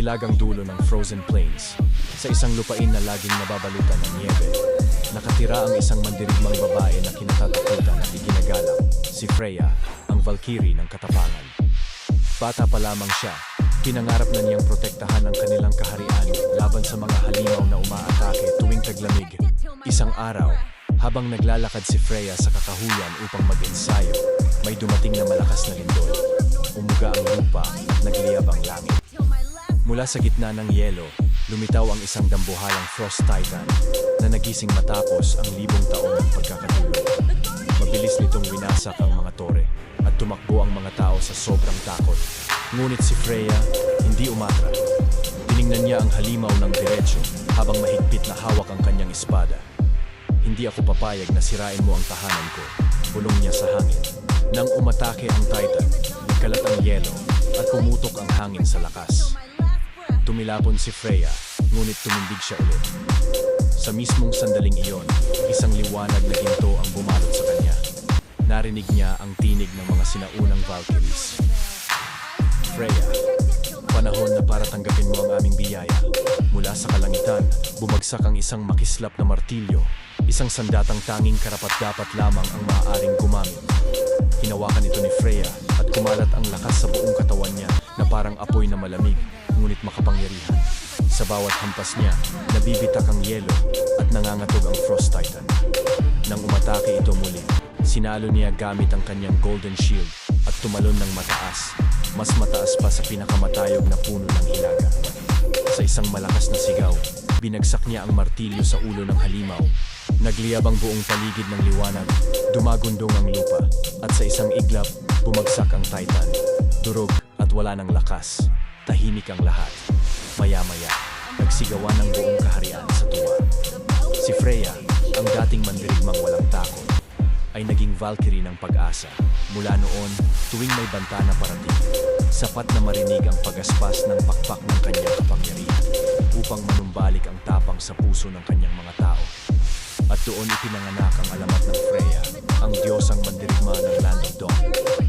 hilagang dulo ng frozen plains, sa isang lupain na laging nababalutan ng niebe, nakatira ang isang mandirigmang babae na kinatatakutan at iginagalang, si Freya, ang Valkyrie ng katapangan. Bata pa lamang siya, pinangarap na niyang protektahan ang kanilang kaharian laban sa mga halimaw na umaatake tuwing taglamig. Isang araw, habang naglalakad si Freya sa kakahuyan upang mag-ensayo, may dumating na malakas na lindol. Umuga ang lupa at nagliyab ang langit. Mula sa gitna ng yelo, lumitaw ang isang dambuhalang Frost Titan na nagising matapos ang libong taon ng pagkakatulog. Mabilis nitong winasak ang mga tore at tumakbo ang mga tao sa sobrang takot. Ngunit si Freya hindi umatra. Tiningnan niya ang halimaw ng diretsyo habang mahigpit na hawak ang kanyang espada. Hindi ako papayag na sirain mo ang tahanan ko. Bulong niya sa hangin. Nang umatake ang Titan, nagkalat ang yelo at pumutok ang hangin sa lakas. Tumilapon si Freya, ngunit tumindig siya ulit. Sa mismong sandaling iyon, isang liwanag na ginto ang bumalot sa kanya. Narinig niya ang tinig ng mga sinaunang Valkyries. Freya, panahon na para tanggapin mo ang aming biyaya. Mula sa kalangitan, bumagsak ang isang makislap na martilyo, isang sandatang tanging karapat-dapat lamang ang maaaring gumamit. Hinawakan ito ni Freya at kumalat ang lakas sa buong katawan niya na parang apoy na malamig, ngunit makapangyarihan. Sa bawat hampas niya, nabibitak ang yelo at nangangatog ang Frost Titan. Nang umatake ito muli, sinalo niya gamit ang kanyang Golden Shield at tumalon ng mataas, mas mataas pa sa pinakamatayog na puno ng hilaga. Sa isang malakas na sigaw, binagsak niya ang martilyo sa ulo ng halimaw. Nagliyab ang buong paligid ng liwanag, dumagundong ang lupa, at sa isang iglap, bumagsak ang Titan. Durog at wala ng lakas, tahimik ang lahat. Maya-maya, nagsigawan ng buong kaharian sa tuwa. Si Freya, ang dating mandirigmang walang takot, ay naging Valkyrie ng pag-asa. Mula noon, tuwing may banta na parating, sapat na marinig ang pagaspas ng pakpak ng kanyang kapangyarihan upang manumbalik ang tapang sa puso ng kanyang mga tao. At doon ipinanganak ang alamat ng Freya, ang diyosang mandirigma ng Land of Dawn.